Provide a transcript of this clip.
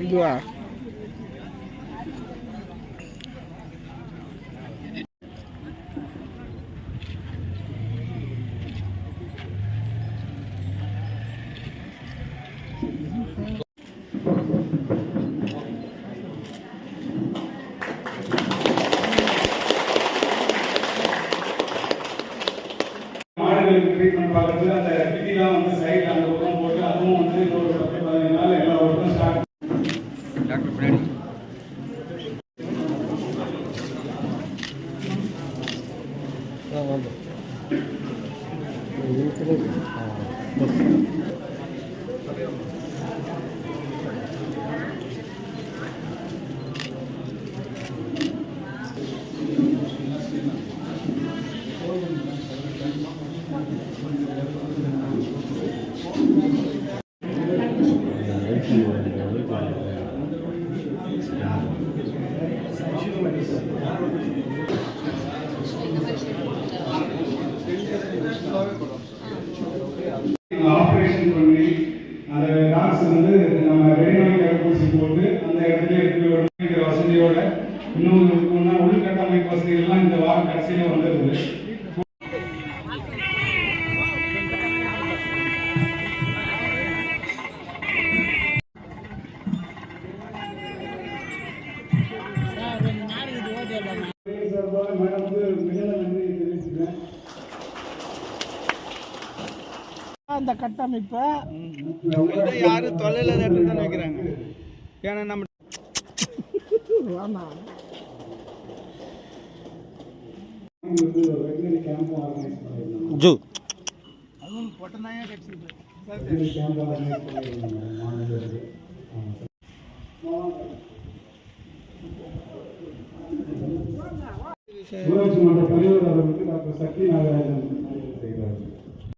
இதுவா மாடுகளுக்கு ட்ரீட்மெண்ட் பார்க்கறது அந்த கிட்டிலாம் வந்து சைடில் அந்த டாக்டர் பின்னாடி ஆப்ரேஷன் பண்ணி அந்த டாக்ஸ் வந்து நம்ம வெளிநோய் தடுப்பூசி போட்டு அந்த இடத்துல இருக்கிற வசதியோட இன்னும் இருக்குன்னா உள்கட்டமைப்பு வசதிகள்லாம் இந்த வாரம் கடைசியில வந்துருது. அந்த கட்டமைப்பை யாரும் தொல்லையில்லாத இடத்துல தான் வைக்கிறாங்க ஏன்னா நம்ம வேணாம் ஜூ ஊராட்சி மன்ற தலைவர் அவர்களுக்கு டாக்டர் சக்தி நாகராஜன்